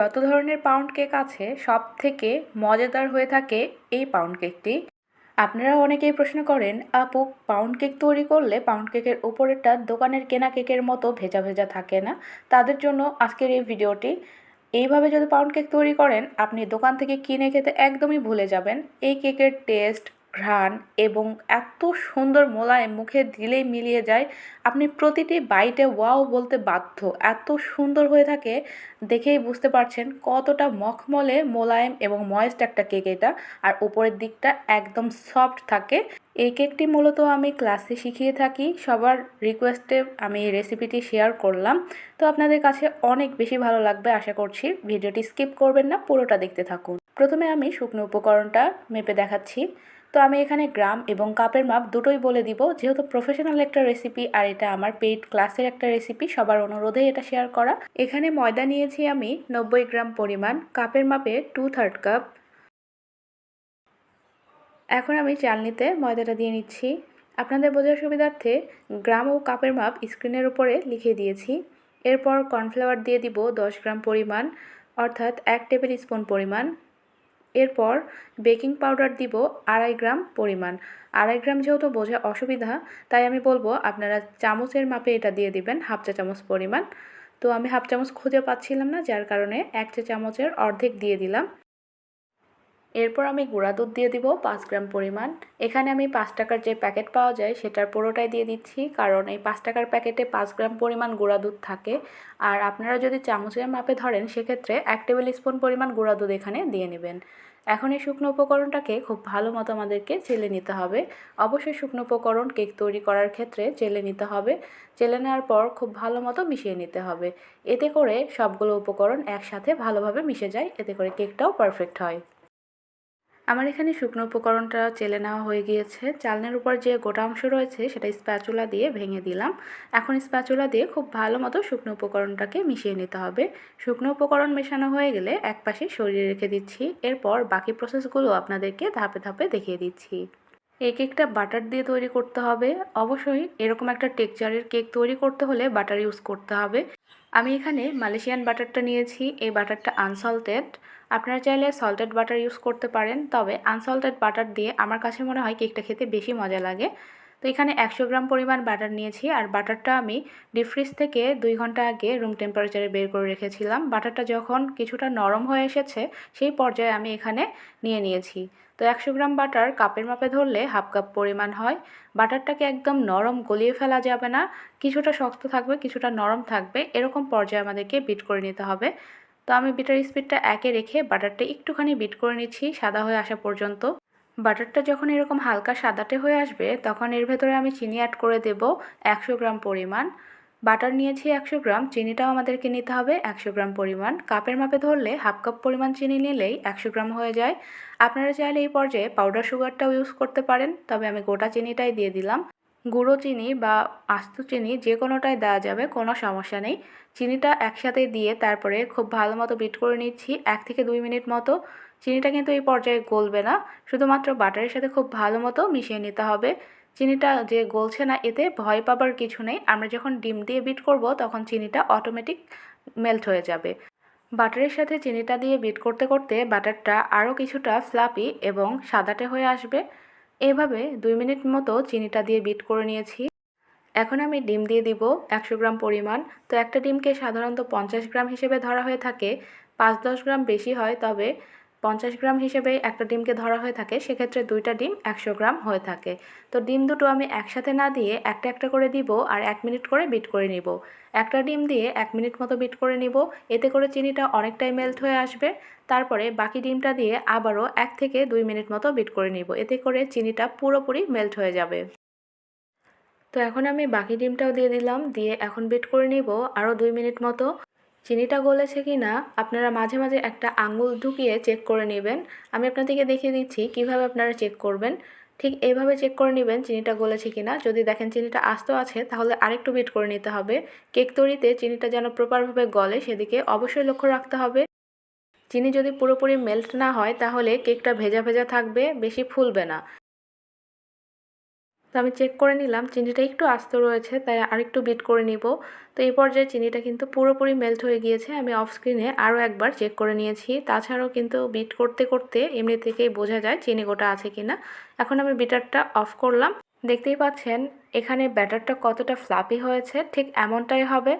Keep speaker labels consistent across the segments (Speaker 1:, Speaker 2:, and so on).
Speaker 1: যত ধরনের pound cake আছে সব থেকে মজাদার হয়ে থাকে এই পাউন্ড কেকটি আপনারা অনেকেই প্রশ্ন করেন, আপু পাউন্ড কেক তৈরি করলে পাউন্ড কেকের উপরেরটা দোকানের কেনা কেকের মতো ভেজা ভেজা থাকে না? তাদের জন্য আজকের এই ভিডিওটি। এইভাবে যদি পাউন্ড কেক তৈরি করেন, আপনি দোকান থেকে কিনে খেতে একদমই ভুলে যাবেন। এই কেকের টেস্ট ঘ্রাণ এবং এত সুন্দর মোলায়েম মুখে দিলেই মিলিয়ে যায়। আপনি প্রতিটি বাইটে ওয়াও বলতে বাধ্য। এত সুন্দর হয়ে থাকে দেখেই বুঝতে পারছেন কতটা মখমলে মোলায়েম এবং ময়েস্ট একটা কেক এটা। আর উপরের দিকটা একদম সফট থাকে। এই কেকটি মূলত আমি ক্লাসে শিখিয়ে থাকি। সবার রিকোয়েস্টে আমি এই রেসিপিটি শেয়ার করলাম। তো আপনাদের কাছে অনেক বেশি ভালো লাগবে আশা করছি। ভিডিওটি স্কিপ করবেন না, পুরোটা দেখতে থাকুন। প্রথমে আমি শুকনো উপকরণটা মেপে দেখাচ্ছি। তো আমি এখানে গ্রাম এবং কাপের মাপ দুটোই বলে দিব। যেহেতু প্রফেশনাল একটা রেসিপি আর এটা আমার পেইড ক্লাসের একটা রেসিপি সবার অনুরোধে এটা শেয়ার করা। এখানে ময়দা নিয়েছি আমি নব্বই গ্রাম পরিমাণ, কাপের মাপে টু থার্ড কাপ এখন আমি চালনিতে ময়দাটা দিয়ে নিচ্ছি। আপনাদের বোঝার সুবিধার্থে গ্রাম ও কাপের মাপ স্ক্রিনের উপরে লিখে দিয়েছি। এরপর কর্নফ্লাওয়ার দিয়ে দিব দশ গ্রাম পরিমাণ, অর্থাৎ এক টেবিল স্পুন পরিমাণ। এরপর বেকিং পাউডার দিব আড়াই গ্রাম পরিমাণ। আড়াই গ্রাম যেহেতু বোঝা অসুবিধা, তাই আমি বলব আপনারা চামচের মাপে এটা দিয়ে দিবেন, হাফ চা চামচ পরিমাণ। তো আমি হাফ চামচ খুঁজে পাচ্ছিলাম না, যার কারণে এক চা চামচের অর্ধেক দিয়ে দিলাম। এরপর আমি গুঁড়া দুধ দিয়ে দিব পাঁচ গ্রাম পরিমাণ। এখানে আমি পাঁচ টাকার যে প্যাকেট পাওয়া যায় সেটার পুরোটাই দিয়ে দিচ্ছি, কারণ এই পাঁচ টাকার প্যাকেটে পাঁচ গ্রাম পরিমাণ গুঁড়া দুধ থাকে। আর আপনারা যদি চামচের মাপে ধরেন, সেক্ষেত্রে এক টেবিল স্পুন পরিমাণ গুঁড়া দুধ এখানে দিয়ে নেবেন। এখন এই শুকনো উপকরণটাকে খুব ভালো মতো আমাদেরকে চেলে নিতে হবে। অবশ্যই শুকনো উপকরণ কেক তৈরি করার ক্ষেত্রে চেলে নিতে হবে। চেলে নেওয়ার পর খুব ভালো মতো মিশিয়ে নিতে হবে। এতে করে সবগুলো উপকরণ একসাথে ভালোভাবে মিশে যায়, এতে করে কেকটাও পারফেক্ট হয়। আমার এখানে শুকনো উপকরণটা চেলে নেওয়া হয়ে গিয়েছে। চালনের উপর যে গোটা অংশ রয়েছে, সেটা স্প্যাচুলা দিয়ে ভেঙে দিলাম। এখন স্প্যাচুলা দিয়ে খুব ভালো মতো শুকনো উপকরণটাকে মিশিয়ে নিতে হবে। শুকনো উপকরণ মেশানো হয়ে গেলে এক পাশে সরিয়ে রেখে দিচ্ছি। এরপর বাকি প্রসেসগুলো আপনাদেরকে ধাপে ধাপে দেখিয়ে দিচ্ছি। এই কেকটা বাটার দিয়ে তৈরি করতে হবে। অবশ্যই এরকম একটা টেক্সচারের কেক তৈরি করতে হলে বাটার ইউজ করতে হবে। আমি এখানে মালয়েশিয়ান বাটারটা নিয়েছি। এই বাটারটা আনসল্টেড। আপনারা চাইলে সল্টেড বাটার ইউজ করতে পারেন, তবে আনসল্টেড বাটার দিয়ে আমার কাছে মনে হয় কেকটা খেতে বেশি মজা লাগে। তো এখানে একশো গ্রাম পরিমাণ বাটার নিয়েছি, আর বাটারটা আমি ডিপ ফ্রিজ থেকে দুই ঘণ্টা আগে রুম টেম্পারেচারে বের করে রেখেছিলাম। বাটারটা যখন কিছুটা নরম হয়ে এসেছে, সেই পর্যায়ে আমি এখানে নিয়ে নিয়েছি। তো একশো গ্রাম বাটার কাপের মাপে ধরলে হাফ কাপ পরিমাণ হয়। বাটারটাকে একদম নরম গলিয়ে ফেলা যাবে না, কিছুটা শক্ত থাকবে, কিছুটা নরম থাকবে, এরকম পর্যায়ে আমাদেরকে বিট করে নিতে হবে। তো আমি বিটার স্পিডটা একে রেখে বাটারটা একটুখানি বিট করে নিচ্ছি সাদা হয়ে আসা পর্যন্ত। বাটারটা যখন এরকম হালকা সাদাটে হয়ে আসবে, তখন এর ভেতরে আমি চিনি অ্যাড করে দেব একশো গ্রাম পরিমাণ। বাটার নিয়েছি একশো গ্রাম, চিনিটাও আমাদেরকে নিতে হবে একশো গ্রাম পরিমাণ। কাপের মাপে ধরলে হাফ কাপ পরিমাণ চিনি নিলেই একশো গ্রাম হয়ে যায়। আপনারা চাইলে এই পর্যায়ে পাউডার সুগারটাও ইউজ করতে পারেন, তবে আমি গোটা চিনিটাই দিয়ে দিলাম। গুঁড়ো চিনি বা আস্ত চিনি যে কোনোটাই দেওয়া যাবে, কোনো সমস্যা নেই। চিনিটা একসাথে দিয়ে তারপরে খুব ভালো মতো বিট করে নিচ্ছি, এক থেকে দুই মিনিট মতো। চিনিটা কিন্তু এই পর্যায়ে গলবে না, শুধুমাত্র বাটারের সাথে খুব ভালো মতো মিশিয়ে নিতে হবে। চিনিটা যে গলছে না এতে ভয় পাবার কিছু নেই, আমরা যখন ডিম দিয়ে বিট করব তখন চিনিটা অটোমেটিক মেল্ট হয়ে যাবে। বাটারের সাথে চিনিটা দিয়ে বিট করতে করতে বাটারটা আরও কিছুটা ফ্লাপি এবং সাদাটে হয়ে আসবে। এভাবে দুই মিনিট মতো চিনিটা দিয়ে বিট করে নিয়েছি। এখন আমি ডিম দিয়ে দিব একশো গ্রাম পরিমাণ। তো একটা ডিমকে সাধারণত পঞ্চাশ গ্রাম হিসেবে ধরা হয়ে থাকে। পাঁচ দশ গ্রাম বেশি হয়, তবে পঞ্চাশ গ্রাম হিসেবে একটা ডিমকে ধরা হয়ে থাকে, সেক্ষেত্রে দুইটা ডিম একশো গ্রাম হয়ে থাকে। তো ডিম দুটো আমি একসাথে না দিয়ে একটা একটা করে দিব আর এক মিনিট করে বিট করে নিব। একটা ডিম দিয়ে এক মিনিট মতো বিট করে নিব, এতে করে চিনিটা অনেকটাই মেল্ট হয়ে আসবে। তারপরে বাকি ডিমটা দিয়ে আবারও এক থেকে দুই মিনিট মতো বিট করে নিব, এতে করে চিনিটা পুরোপুরি মেল্ট হয়ে যাবে। তো এখন আমি বাকি ডিমটাও দিয়ে দিলাম, দিয়ে এখন বিট করে নিব আরও দুই মিনিট মতো। চিনিটা গলেছে কি না, আপনারা মাঝে মাঝে একটা আঙুল ঢুকিয়ে চেক করে নেবেন। আমি আপনাদেরকে দেখিয়ে দিচ্ছি কীভাবে আপনারা চেক করবেন। ঠিক এইভাবে চেক করে নেবেন চিনিটা গলেছে কি না। যদি দেখেন চিনিটা আস্ত আছে, তাহলে আরেকটু বিট করে নিতে হবে। কেক তৈরিতে চিনিটা যেন প্রপারভাবে গলে, সেদিকে অবশ্যই লক্ষ্য রাখতে হবে। চিনি যদি পুরোপুরি মেল্ট না হয়, তাহলে কেকটা ভেজা ভেজা থাকবে, বেশি ফুলবে না। তো আমি চেক করে নিলাম, চিনিটা একটু আস্ত রয়েছে, তাই আরেকটু বিট করে নিব। তো এই পর্যায়ে চিনিটা কিন্তু পুরোপুরি মেল্ট হয়ে গিয়েছে, আমি অফ স্ক্রিনে আরও একবার চেক করে নিয়েছি। তাছাড়াও কিন্তু বিট করতে করতে এমনি থেকেই বোঝা যায় চিনি গোটা আছে কি না এখন আমি বিটারটা অফ করলাম। দেখতেই পাচ্ছেন, এখানে ব্যাটারটা কতটা ফ্লাপি হয়েছে, ঠিক এমনটাই হবে।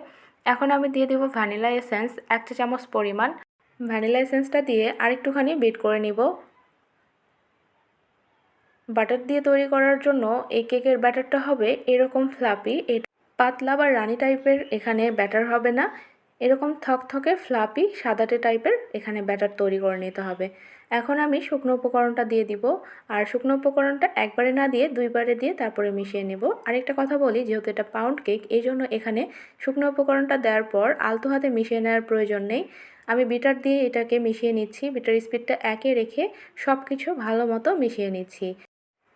Speaker 1: এখন আমি দিয়ে দেবো ভ্যানিলা এসেন্স এক চামচ পরিমাণ। ভ্যানিলা এসেন্সটা দিয়ে আরেকটুখানি বিট করে নিব। বাটার দিয়ে তৈরি করার জন্য এই কেকের ব্যাটারটা হবে এরকম ফ্লাপি। পাতলা বা রানি টাইপের এখানে ব্যাটার হবে না। এরকম থকথকে ফ্লাপি, সাদাটে টাইপের এখানে ব্যাটার তৈরি করে নিতে হবে। এখন আমি শুকনো উপকরণটা দিয়ে দিব। আর শুকনো উপকরণটা একবারে না দিয়ে দুইবারে দিয়ে তারপরে মিশিয়ে নেব। আরেকটা কথা বলি, যেহেতু এটা পাউন্ড কেক এই জন্য এখানে শুকনো উপকরণটা দেওয়ার পর আলতো হাতে মিশিয়ে নেওয়ার প্রয়োজন নেই। আমি বিটার দিয়ে এটাকে মিশিয়ে নিচ্ছি। বিটার স্পিডটা একে রেখে সব কিছু ভালো মতো মিশিয়ে নিচ্ছি।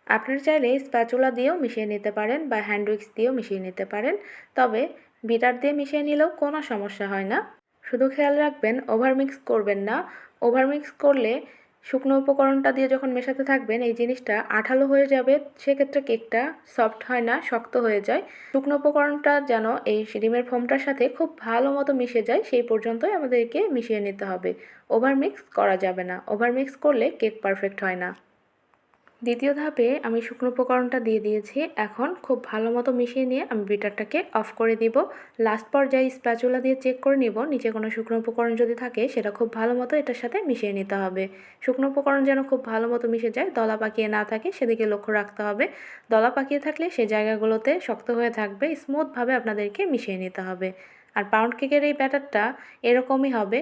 Speaker 1: আপনারা চাইলে স্প্যাচুলা দিয়েও মিশিয়ে নিতে পারেন বা হ্যান্ড উইক্স দিয়েও মিশিয়ে নিতে পারেন। তবে বিটার দিয়ে মিশিয়ে নিলেও কোনো সমস্যা হয় না। শুধু খেয়াল রাখবেন ওভার মিক্স করবেন না। ওভার মিক্স করলে শুকনো উপকরণটা দিয়ে যখন মেশাতে থাকবেন, এই জিনিসটা আঠালো হয়ে যাবে। সেক্ষেত্রে কেকটা সফট হয় না, শক্ত হয়ে যায়। শুকনো উপকরণটা যেন এই ডিমের ফোমটার সাথে খুব ভালো মতো মিশে যায়, সেই পর্যন্তই আমাদেরকে মিশিয়ে নিতে হবে। ওভার মিক্স করা যাবে না। ওভার মিক্স করলে কেক পারফেক্ট হয় না। দ্বিতীয় ধাপে আমি শুকনো উপকরণটা দিয়ে দিয়েছি। এখন খুব ভালো মতো মিশিয়ে নিয়ে আমি বিটারটাকে অফ করে দিব। লাস্ট পর্যায়ে স্প্যাচুলা দিয়ে চেক করে নিব। নিচে কোনো শুকনো উপকরণ যদি থাকে, সেটা খুব ভালো মতো এটার সাথে মিশিয়ে নিতে হবে। শুকনো উপকরণ যেন খুব ভালো মতো মিশে যায়, দলা পাকিয়ে না থাকে, সেদিকে লক্ষ্য রাখতে হবে। দলা পাকিয়ে থাকলে সেই জায়গাগুলোতে শক্ত হয়ে থাকবে, স্মুথভাবে আপনাদেরকে মিশিয়ে নিতে হবে। আর পাউন্ড কেকের এই ব্যাটারটা এরকমই হবে,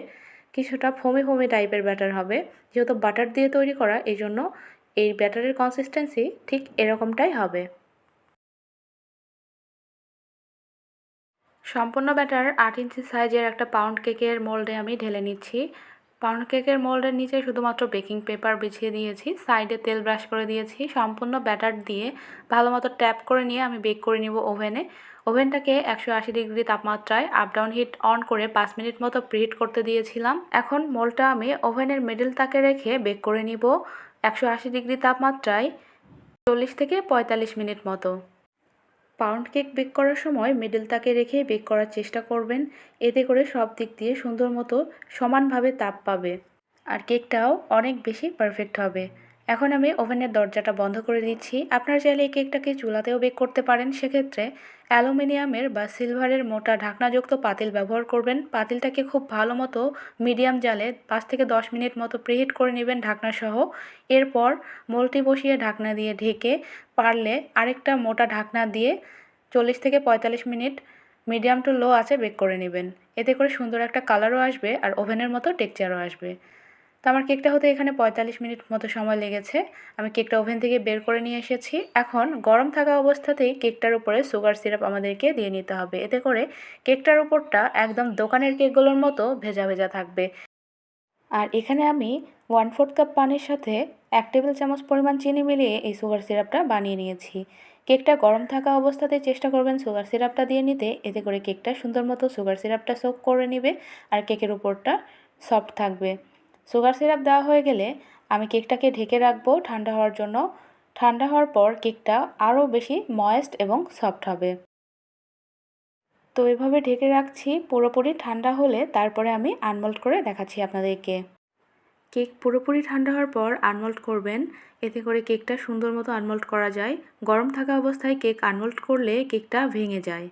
Speaker 1: কিছুটা ফোমি ফোমি টাইপের ব্যাটার হবে। যেহেতু বাটার দিয়ে তৈরি করা এই জন্য এই ব্যাটারের কনসিস্টেন্সি ঠিক এরকমটাই হবে। সম্পূর্ণ ব্যাটার আট ইঞ্চি সাইজের একটা পাউন্ড কেকের মোল্ডে আমি ঢেলে নিচ্ছি। পাউন্ড কেকের মোল্ডের নিচে শুধুমাত্র বেকিং পেপার বিছিয়ে দিয়েছি সাইডে তেল ব্রাশ করে দিয়েছি। সম্পূর্ণ ব্যাটার দিয়ে ভালো মতো ট্যাপ করে নিয়ে আমি বেক করে নিব ওভেনে ওভেনটাকে একশো আশি ডিগ্রি তাপমাত্রায় আপ ডাউন হিট অন করে পাঁচ মিনিট মতো প্রিহিট করতে দিয়েছিলাম। এখন মোলটা আমি ওভেনের মিডিল তাকে রেখে বেক করে নিব। একশো আশি ডিগ্রি তাপমাত্রায় চল্লিশ থেকে পঁয়তাল্লিশ মিনিট মতো। পাউন্ড কেক বেক করার সময় মিডল তাকে রেখে বেক করার চেষ্টা করবেন। এতে করে সব দিক দিয়ে সুন্দর মতো সমানভাবে তাপ পাবে। আর কেকটাও অনেক বেশি পারফেক্ট হবে। এখন আমি ওভেনের দরজাটা বন্ধ করে দিচ্ছি। আপনারা চাইলে এই কেকটাকে চুলাতেও বেক করতে পারেন। সেক্ষেত্রে অ্যালুমিনিয়ামের বা সিলভারের মোটা ঢাকনাযুক্ত পাতিল ব্যবহার করবেন। পাতিলটাকে খুব ভালো মতো মিডিয়াম জালে পাঁচ থেকে দশ মিনিট মতো প্রিহিট করে নেবেন ঢাকনাসহ। এরপর মোলটি বসিয়ে ঢাকনা দিয়ে ঢেকে পারলে আরেকটা মোটা ঢাকনা দিয়ে চল্লিশ থেকে পঁয়তাল্লিশ মিনিট মিডিয়াম টু লো আছে বেক করে নেবেন। এতে করে সুন্দর একটা কালারও আসবে আর ওভেনের মতো টেক্সচারও আসবে। তো আমার কেকটা হতে এখানে পঁয়তাল্লিশ মিনিট মতো সময় লেগেছে। আমি কেকটা ওভেন থেকে বের করে নিয়ে এসেছি। এখন গরম থাকা অবস্থাতেই কেকটার উপরে সুগার সিরাপ আমাদেরকে দিয়ে নিতে হবে। এতে করে কেকটার উপরটা একদম দোকানের কেকগুলোর মতো ভেজা ভেজা থাকবে। আর এখানে আমি ওয়ান ফোর্থ কাপ পানির সাথে এক টেবিল চামচ পরিমাণ চিনি মিলিয়ে এই সুগার সিরাপটা বানিয়ে নিয়েছি। কেকটা গরম থাকা অবস্থাতে চেষ্টা করবেন সুগার সিরাপটা দিয়ে নিতে। এতে করে কেকটা সুন্দর মতো সুগার সিরাপটা সোক করে নেবে আর কেকের উপরটা সফট থাকবে। সুগার সিরাপ দেওয়া হয়ে গেলে আমি কেকটাকে ঢেকে রাখব ঠান্ডা হওয়ার জন্য। ঠান্ডা হওয়ার পর কেকটা আরও বেশি ময়েস্ট এবং সফট হবে। তো এভাবে ঢেকে রাখছি, পুরোপুরি ঠান্ডা হলে তারপরে আমি আনমোল্ড করে দেখাচ্ছি আপনাদেরকে। কেক পুরোপুরি ঠান্ডা হওয়ার পর আনমোল্ড করবেন। এতে করে কেকটা সুন্দর মতো আনমোল্ড করা যায়। গরম থাকা অবস্থায় কেক আনমোল্ড করলে কেকটা ভেঙে যায়।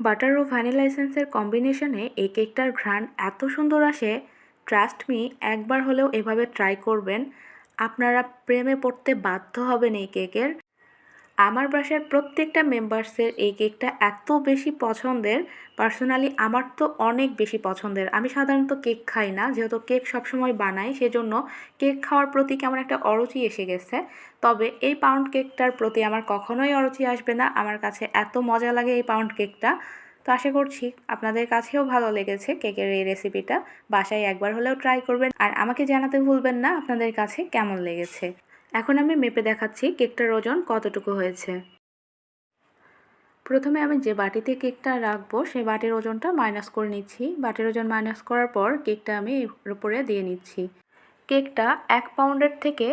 Speaker 1: বাটার ও ভ্যানিলা এসেন্সের কম্বিনেশনে এই কেকটার ঘ্রাণ এত সুন্দর আসে, ট্রাস্ট মি, একবার হলেও এভাবে ট্রাই করবেন। আপনারা প্রেমে পড়তে বাধ্য হবেন এই কেকের। আমার বাসার প্রত্যেকটা মেম্বার্সের এই কেকটা এত বেশি পছন্দের পার্সোনালি আমার তো অনেক বেশি পছন্দের। আমি সাধারণত কেক খাই না, যেহেতু কেক সবসময় বানাই, সেজন্য কেক খাওয়ার প্রতি কেমন একটা অরুচি এসে গেছে। তবে এই পাউন্ড কেকটার প্রতি আমার কখনোই অরুচি আসবে না, আমার কাছে এত মজা লাগে এই পাউন্ড কেকটা তো আশা করছি আপনাদের কাছেও ভালো লেগেছে কেকের এই রেসিপিটা বাসায় একবার হলেও ট্রাই করবেন। আর আমাকে জানাতে ভুলবেন না আপনাদের কাছে কেমন লেগেছে। এখন আমি মেপে দেখাচ্ছি কেকটার ওজন কতটুকু হয়েছে। প্রথমে আমি যে বাটিতে কেকটা রাখব, সেই বাটির ওজনটা মাইনাস করে নিচ্ছি। বাটির ওজন মাইনাস করার পর কেকটা আমি এর উপরে দিয়ে নিচ্ছি। কেকটা এক পাউন্ডের থেকে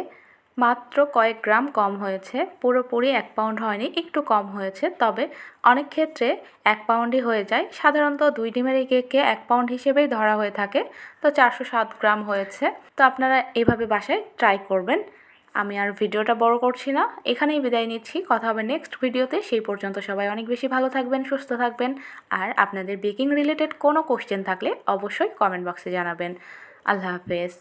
Speaker 1: মাত্র কয়েক গ্রাম কম হয়েছে। পুরোপুরি এক পাউন্ড হয়নি, একটু কম হয়েছে। তবে অনেক ক্ষেত্রে এক পাউন্ডই হয়ে যায়। সাধারণত দুই ডিমের এই কেককে এক পাউন্ড হিসেবেই ধরা হয়ে থাকে। তো চারশো সাত গ্রাম হয়েছে। তো আপনারা এভাবে বাসায় ট্রাই করবেন। আমি আর ভিডিওটা বড় করছি না। এখানেই বিদায় নিচ্ছি। কথা হবে নেক্সট ভিডিওতে। সেই পর্যন্ত সবাই অনেক বেশি ভালো থাকবেন, সুস্থ থাকবেন। আর আপনাদের বেকিং রিলেটেড কোনো কোশ্চেন থাকলে অবশ্যই কমেন্ট বক্সে জানাবেন। আল্লাহ হাফেজ।